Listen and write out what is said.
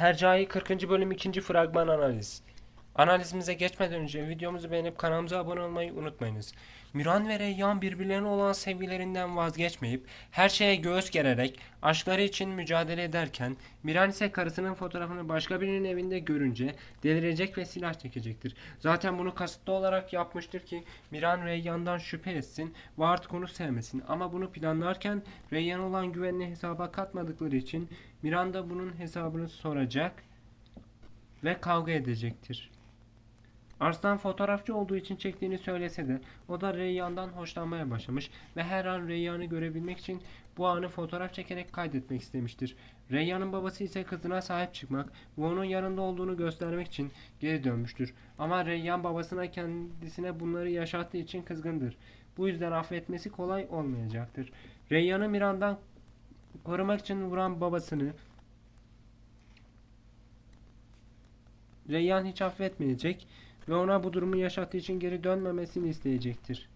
Hercai 40. bölüm 2. fragman analiz. Analizimize geçmeden önce videomuzu beğenip kanalımıza abone olmayı unutmayınız. Miran ve Reyyan birbirlerine olan sevgilerinden vazgeçmeyip her şeye göğüs gererek aşkları için mücadele ederken Miran ise karısının fotoğrafını başka birinin evinde görünce delirecek ve silah çekecektir. Zaten bunu kasıtlı olarak yapmıştır ki Miran Reyyan'dan şüphe etsin ve artık onu sevmesin. Ama bunu planlarken Reyyan olan güvenini hesaba katmadıkları için Miran da bunun hesabını soracak ve kavga edecektir. Arslan fotoğrafçı olduğu için çektiğini söylese de o da Reyyan'dan hoşlanmaya başlamış ve her an Reyyan'ı görebilmek için bu anı fotoğraf çekerek kaydetmek istemiştir. Reyyan'ın babası ise kızına sahip çıkmak ve onun yanında olduğunu göstermek için geri dönmüştür. Ama Reyyan babasına kendisine bunları yaşattığı için kızgındır. Bu yüzden affetmesi kolay olmayacaktır. Reyyan'ı Miran'dan korumak için vuran babasını Reyyan hiç affetmeyecek ve ona bu durumu yaşattığı için geri dönmemesini isteyecektir.